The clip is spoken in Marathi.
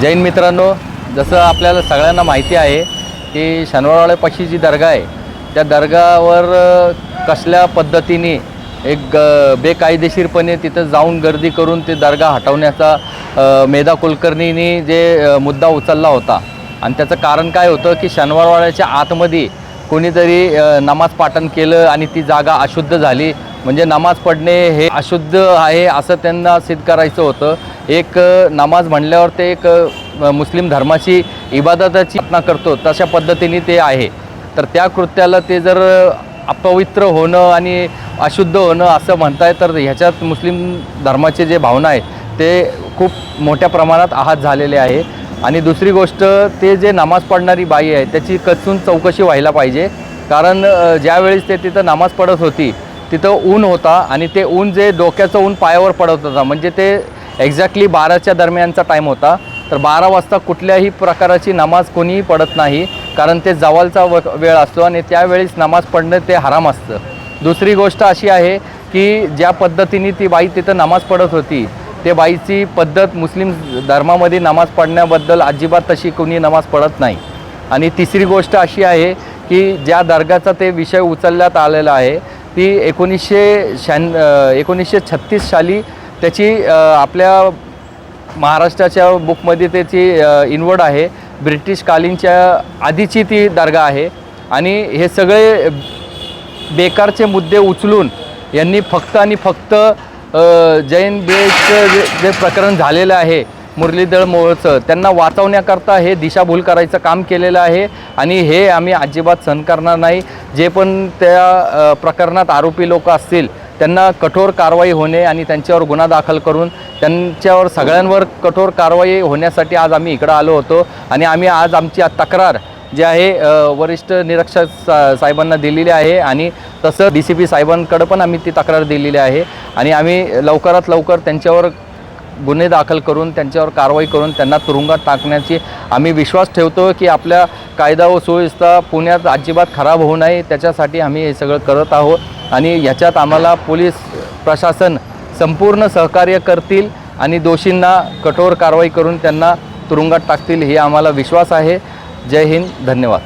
जैन मित्रांनो जसं आपल्याला सगळ्यांना माहिती आहे की शनिवारवाड्यापाशी जी दर्गा आहे त्या दर्गावर कसल्या पद्धतीने एक ग बेकायदेशीरपणे तिथं जाऊन गर्दी करून ते दर्गा हटवण्याचा मेधा कुलकर्णींनी जे मुद्दा उचलला होता. आणि त्याचं कारण काय होतं की शनिवारवाड्याच्या आतमध्ये कोणीतरी नमाज पाठन केलं आणि ती जागा अशुद्ध झाली. म्हणजे नमाज पडणे हे अशुद्ध आहे असं त्यांना सिद्ध करायचं होतं. एक नमाज म्हणल्यावर ते एक मुस्लिम धर्माची इबादताची स्थापना करतो तशा पद्धतीने ते आहे. तर त्या कृत्याला ते जर अपवित्र होणं आणि अशुद्ध होणं असं म्हणताय तर ह्याच्यात मुस्लिम धर्माचे जे भावना आहे ते खूप मोठ्या प्रमाणात आहात झालेले आहे. आणि दुसरी गोष्ट ते जे नमाज पडणारी बाई आहे त्याची कचून चौकशी व्हायला पाहिजे. कारण ज्यावेळेस ते तिथं नमाज पडत होती तिथं ऊन होता आणि ते ऊन जे डोक्याचं ऊन पायावर पडत होता म्हणजे ते एक्झॅक्टली बाराच्या दरम्यानचा टाईम होता. तर बारा वाजता कुठल्याही प्रकाराची नमाज कोणीही पडत नाही कारण ते जवळचा व वेळ असतो आणि त्यावेळेस नमाज पडणं ते हराम असतं. दुसरी गोष्ट अशी आहे की ज्या पद्धतीने ती बाई तिथं नमाज पडत होती ते बाईची पद्धत मुस्लिम धर्मामध्ये नमाज पडण्याबद्दल अजिबात तशी कोणी नमाज पडत नाही. आणि तिसरी गोष्ट अशी आहे की ज्या दर्गाचा ते विषय उचलण्यात आलेला आहे ती एकोणीसशे शहाण एकोणीसशे छत्तीस साली त्याची आपल्या महाराष्ट्राच्या बुकमध्ये त्याची इनवर्ड आहे. ब्रिटिश कालीनच्या आधीची ती दर्गा आहे. आणि हे सगळे बेकारचे मुद्दे उचलून यांनी फक्त आणि फक्त जैन बेचं जे जे प्रकरण झालेलं आहे मुरलीधर मोहोळचं त्यांना वाचवण्याकरता हे दिशाभूल करायचं काम केलेलं आहे. आणि हे आम्ही अजिबात सहन करणार नाही. जे पण त्या प्रकरणात आरोपी लोक असतील त्यांना कठोर कारवाई होणे आणि त्यांच्यावर गुन्हा दाखल करून त्यांच्यावर सगळ्यांवर कठोर कारवाई होण्यासाठी आज आम्ही इकडं आलो होतो आणि आम्ही आज आमची तक्रार जे आहे वरिष्ठ निरीक्षक सा साहेबांना दिलेली आहे आणि तसं डी सी पी साहेबांकडं पण आम्ही ती तक्रार दिलेली आहे. आणि आम्ही लवकरात लवकर त्यांच्यावर गुन्हे दाखल करून त्यांच्यावर कारवाई करून त्यांना तुरुंगात टाकण्याची आम्ही विश्वास ठेवतो की आपल्या कायदा व सुव्यवस्था पुण्यात अजिबात खराब होऊ नये. त्याच्यासाठी आम्ही हे सगळं करत आहोत आणि ह्याच्यात आम्हाला पोलीस प्रशासन संपूर्ण सहकार्य करतील आणि दोषींना कठोर कारवाई करून त्यांना तुरुंगात टाकतील हे आम्हाला विश्वास आहे. जय हिंद. धन्यवाद.